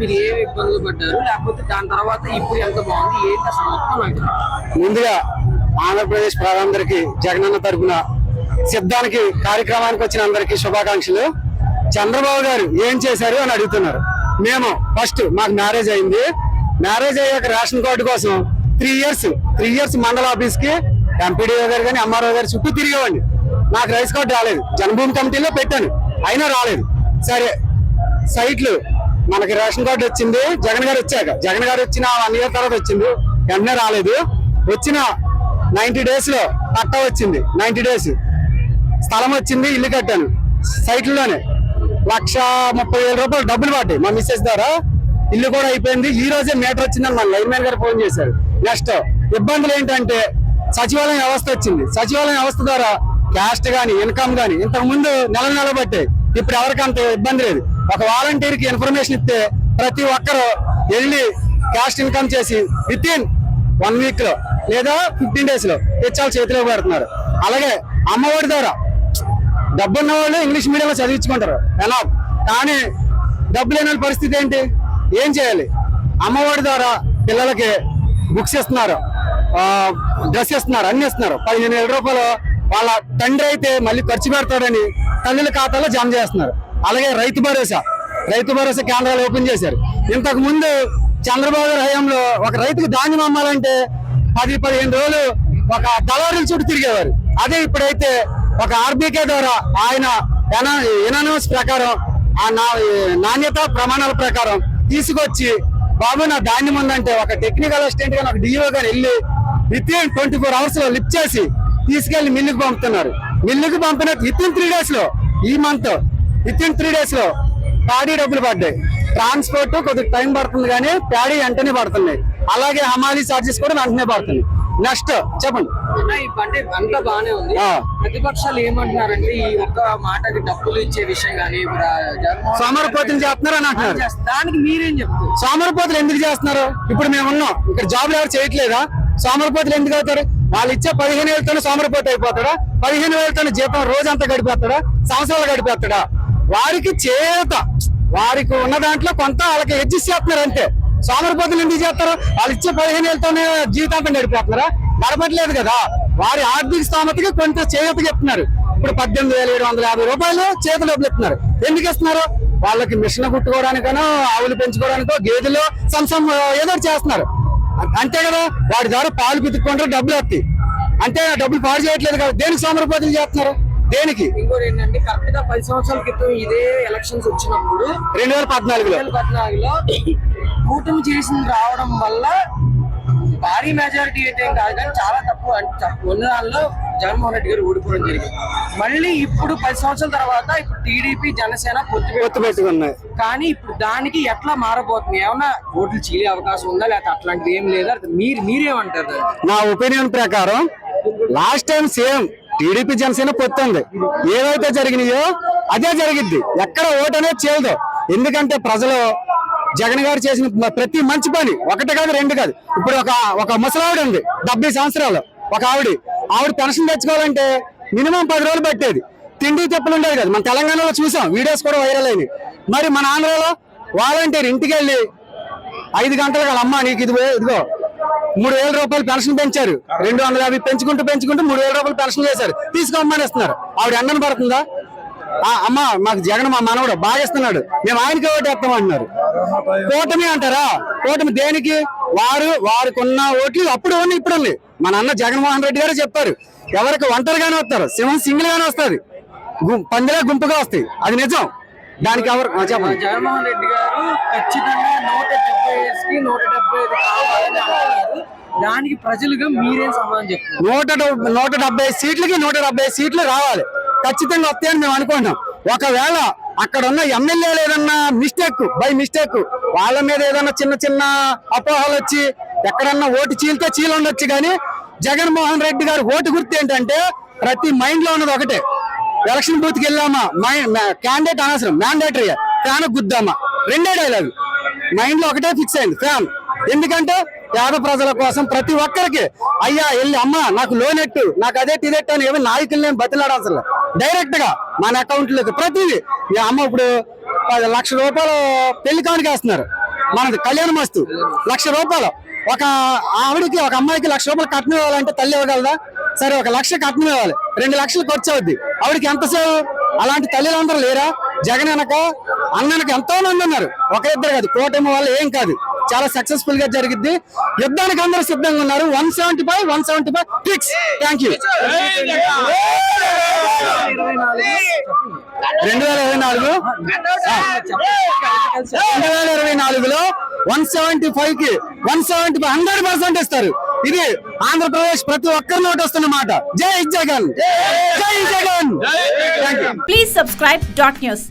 మీరు ఏ ఇబ్బందులు పడ్డారు? లేకపోతే దాని తర్వాత ఇప్పుడు ఎంత బాగుంది? ఏంటి అసలు మొత్తం నాకు ముందుగా ఆంధ్రప్రదేశ్ ప్రజలందరికీ జగనన్న తరఫున సిద్ధానికి కార్యక్రమానికి వచ్చిన అందరికీ శుభాకాంక్షలు. చంద్రబాబు గారు ఏం చేశారు అని అడుగుతున్నారు. మేము ఫస్ట్ మాకు మ్యారేజ్ అయింది. మ్యారేజ్ అయ్యాక రేషన్ కార్డు కోసం త్రీ ఇయర్స్ త్రీ ఇయర్స్ మండల ఆఫీస్కి ఎంపీడీఓ గారు కానీ ఎంఆర్ఓ గారు చుట్టూ తిరిగేవాడిని. నాకు రైస్ కార్డు రాలేదు. జన్మభూమి కమిటీలో పెట్టాను. అయినా రాలేదు. సరే సైట్లు మనకి రేషన్ కార్డు వచ్చింది జగన్ గారు వచ్చాక. జగన్ గారు వచ్చిన వన్ ఇయర్ తర్వాత వచ్చింది. వెంటనే రాలేదు. వచ్చిన నైన్టీ డేస్లో పట్టా వచ్చింది. నైన్టీ డేస్ స్థలం వచ్చింది ఇల్లు కట్టాను. సైట్లోనే లక్ష ముప్పై వేల రూపాయలు డబ్బులు పడ్డాయి మా మిస్సెస్ ద్వారా. ఇల్లు కూడా అయిపోయింది. ఈ రోజే మీటర్ వచ్చిందని మన లైన్ మ్యాన్ గారు ఫోన్ చేశారు. నెక్స్ట్ ఇబ్బందులు ఏంటంటే సచివాలయం వ్యవస్థ వచ్చింది. సచివాలయం వ్యవస్థ ద్వారా క్యాస్ట్ కానీ ఇన్కమ్ కానీ ఇంతకు ముందు నెల నెల పట్టాయి. ఇప్పుడు ఎవరికి అంత ఇబ్బంది లేదు. ఒక వాలంటీర్కి ఇన్ఫర్మేషన్ ఇస్తే ప్రతి ఒక్కరు వెళ్ళి క్యాష్ ఇన్కమ్ చేసి విత్ ఇన్ వన్ వీక్లో లేదా ఫిఫ్టీన్ డేస్లో తెచ్చాలు చేతిలో పెడుతున్నారు. అలాగే అమ్మఒడి ద్వారా డబ్బున్న వాళ్ళు ఇంగ్లీష్ మీడియంలో చదివించుకుంటారు. ఎలా కానీ డబ్బు లేని పరిస్థితి ఏంటి? ఏం చేయాలి? అమ్మఒడి ద్వారా పిల్లలకి బుక్స్ ఇస్తున్నారు. డ్రెస్ ఇస్తున్నారు అన్ని ఇస్తున్నారు. పదిహేను వేల రూపాయలు వాళ్ళ తండ్రి అయితే మళ్ళీ ఖర్చు పెడతాడని తల్లుల ఖాతాలో జమ చేస్తున్నారు. అలాగే రైతు భరోసా. రైతు భరోసా కేంద్రాలు ఓపెన్ చేశారు. ఇంతకు ముందు చంద్రబాబు హయాంలో ఒక రైతుకు ధాన్యం అమ్మాలంటే పది పదిహేను రోజులు ఒక దళారుల చుట్టూ తిరిగేవారు. అదే ఇప్పుడైతే ఒక ఆర్బీకే ద్వారా ఆయన ఎనానమస్ ప్రకారం ఆ నా- నాణ్యత ప్రమాణాల ప్రకారం తీసుకొచ్చి బాబు నా ధాన్యం ఉందంటే ఒక టెక్నికల్ అసిస్టెంట్గా ఒక డిఓ గారు వెళ్ళి విత్ ఇన్ ట్వంటీ ఫోర్ అవర్స్లో లిఫ్ట్ చేసి తీసుకెళ్ళి మిల్లుకు పంపుతున్నారు. మిల్లుకు పంపిన విత్ ఇన్ త్రీ డేస్లో ఈ మంత్ విత్ ఇన్ త్రీ డేస్లో ప్యాడీ డబ్బులు పడ్డాయి. ట్రాన్స్పోర్ట్ కొద్దిగా టైం పడుతుంది కానీ ప్యాడీ వెంటనే పడుతుంది. అలాగే హమాలీ చార్జెస్ కూడా వెంటనే పడుతుంది. నెక్స్ట్ చెప్పండి. అంటే బానే ఉంది. ప్రతిపక్షాలు ఏమంటున్నారంటే ఈ ఒక్క మాటకి డబ్బులు ఇచ్చే విషయం కానీ సోమరపోతులు చేస్తున్నారు అని అంటున్నారు. దానికి మీరేం చెప్తారు? సోమరపోతులు ఎందుకు చేస్తున్నారు? ఇప్పుడు మేము ఉన్నాం. ఇక్కడ జాబ్లు ఎవరు చేయట్లేదా? సోమరపోతులు ఎందుకు అవుతారు? వాళ్ళు ఇచ్చే పదిహేను వేలతోనే సోమరపోతు అయిపోతాడా? పదిహేను వేలతోనే జీతం రోజంతా గడిపేస్తాడా? సంవత్సరాలు గడిపేస్తాడా? వారికి చేత వారికి ఉన్న దాంట్లో కొంత వాళ్ళకి అడ్జస్ట్ చేస్తున్నారు అంతే. సోమరిపోతులు ఎందుకు చేస్తారు? వాళ్ళు ఇచ్చే పదిహేను వేలతోనే జీవితాంతం గడిపేస్తున్నారా గడపట్లేదు కదా. వారి ఆర్థిక స్థోమతకి కొంత చేత చెప్తున్నారు. ఇప్పుడు పద్దెనిమిది వేల ఏడు వందల యాభై రూపాయలు చేతులు ఇస్తున్నారు. ఎందుకు ఇస్తున్నారు? వాళ్ళకి మిషన్ కుట్టుకోవడానికనో ఆవులు పెంచుకోవడానికో గేదెలు సంసం ఏదో చేస్తున్నారు. అంతే కదా. వాడి ద్వారా పాలు పితుక్కుంటారు డబ్బులు వస్తాయి. అంటే ఆ డబ్బులు పాడు చేయట్లేదు కదా దేనికి సోమరిపోతులు చేస్తున్నారు? దేనికి? ఇంకోటి ఏంటంటే కరెక్ట్గా పది సంవత్సరాల క్రితం ఇదే ఎలక్షన్స్ వచ్చినప్పుడు రెండు వేల పద్నాలుగులో. రెండు వేల పద్నాలుగులో కూటమి చేసింది రావడం వల్ల భారీ మెజారిటీ అయితే కాదు కానీ చాలా తక్కువ ఉన్న దానిలో జగన్మోహన్ రెడ్డి గారు ఓడిపోవడం జరిగింది. మళ్ళీ ఇప్పుడు పది సంవత్సరాల తర్వాత ఇప్పుడు టీడీపీ జనసేన పొత్తు పొత్తు. పెట్టుకున్నాయి. కానీ ఇప్పుడు దానికి ఎట్లా మారబోతుంది ఏమన్నా ఓట్లు చీలే అవకాశం ఉందా? లేకపోతే అట్లాంటిది ఏం లేదా? మీరు మీరేమంటారు? నా ఒపీనియన్ ప్రకారం last time same TDP Janasena పొత్తుంది. ఏవైతే జరిగినాయో అదే జరిగిద్ది. ఎక్కడ ఓటు అనేది చేయదు. ఎందుకంటే ప్రజలు జగన్ గారు చేసిన ప్రతి మంచి పని ఒకటి కాదు రెండు కాదు. ఇప్పుడు ఒక ఒక ముసలావిడ ఉంది డెబ్బై సంవత్సరాలు ఒక ఆవిడ. ఆవిడ పెన్షన్ తెచ్చుకోవాలంటే మినిమం పది రోజులు పట్టేది. తిండి తెప్పులు ఉండేది కదా. మన తెలంగాణలో చూసాం వీడియోస్ కూడా వైరల్ అయినాయి. మరి మన ఆంధ్రాలో వాలంటీర్ ఇంటికి వెళ్ళి ఐదు గంటలకు కదా అమ్మ నీకు ఇది ఇదిగో మూడు వేల రూపాయలు పెన్షన్ పెంచారు. రెండు వందల యాభై పెంచుకుంటూ పెంచుకుంటూ మూడు వేల రూపాయలు పెన్షన్ చేశారు తీసుకోమని ఇస్తున్నారు. ఆవిడ ఎండను పడుతుందా? ఆ, అమ్మ మాకు జగన్ మా మనవడు బాగా ఇస్తున్నాడు. మేము ఆయనకి ఓటు వేస్తాం అంటున్నారు. కూటమి అంటారా? కూటమి దేనికి? వారు వారికి ఉన్న ఓట్లు అప్పుడు ఉన్నాయి ఇప్పుడు ఉన్నాయి. మన అన్న జగన్మోహన్ రెడ్డి గారు చెప్పారు. ఎవరికి ఒంటరిగానే వస్తారు. సింహం సింగిల్ గానే వస్తుంది పందిరే గుంపుగా వస్తాయి. అది నిజం. దానికి ఎవరు చెప్పండి. జగన్మోహన్ రెడ్డి గారు ఖచ్చితంగా నూట డెబ్బై కి నూట డెబ్బై ఐదు కావాలని అంటున్నారు దానికి ప్రజలుగా మీరేం సమాధానం చెప్తున్నారు? నూట నూట డెబ్బై సీట్లకి నూట డెబ్బై సీట్లు రావాలి. ఖచ్చితంగా వస్తాయని మేము అనుకుంటున్నాం. ఒకవేళ అక్కడ ఉన్న ఎమ్మెల్యేలు ఏదన్నా మిస్టేక్ బై మిస్టేక్ వాళ్ళ మీద ఏదన్నా చిన్న చిన్న అపోహలు వచ్చి ఎక్కడన్నా ఓటు చీలితే చీలు ఉండొచ్చు కానీ జగన్మోహన్ రెడ్డి గారి ఓటు గుర్తు ఏంటంటే ప్రతి మైండ్లో ఉన్నది ఒకటే. ఎలక్షన్ బూత్కి వెళ్ళామా క్యాండిడేట్ అనవసరం. మ్యాండేటరీ ఫ్యాన్ గుద్దామా? రెండే డైలాగ్ మైండ్లో ఒకటే ఫిక్స్ అయింది. ఫ్యాన్ ఎందుకంటే పేద ప్రజల కోసం ప్రతి ఒక్కరికి అయ్యా వెళ్ళి అమ్మ నాకు లోన్ ఎట్టు? నాకు అదే తినట్టు అని ఏమి నాయకులు నేను బతిలాడాల్సిన డైరెక్ట్గా మన అకౌంట్లోకి. ప్రతిదీ. మీ అమ్మ ఇప్పుడు పది లక్ష రూపాయలు పెళ్ళి కానుకేస్తున్నారు మనది కళ్యాణ మస్తు. లక్ష రూపాయలు. ఒక ఆవిడకి ఒక అమ్మాయికి లక్ష రూపాయలు కట్నం ఇవ్వాలంటే తల్లి ఇవ్వగలదా? సరే ఒక లక్ష కట్నం ఇవ్వాలి. రెండు లక్షలు ఖర్చు అవుద్ది. ఆవిడకి ఎంతసేపు అలాంటి తల్లిదండ్రులు లేరా? జగన్ వెనక అన్ననక ఎంతో మంది ఉన్నారు. ఒక ఇద్దరు కాదు కూటమి వల్ల ఏం కాదు. చాలా సక్సెస్ఫుల్గా జరిగింది యుద్ధానికి అందరూ సిద్ధంగా ఉన్నారు. One seventy five one seventy five fix thank you ఇరవై నాలుగు రెండు వేల ఇరవై నాలుగు? రెండు వేల ఇరవై నాలుగులో వన్ సెవెంటీ ఫైవ్కి one seventy five hundred percent ఇస్తారు. ఇది ఆంధ్రప్రదేశ్ ప్రతి ఒక్కరి నోటి వస్తున్న మాట. జై జగన్! జై Jagan! Please subscribe dot news.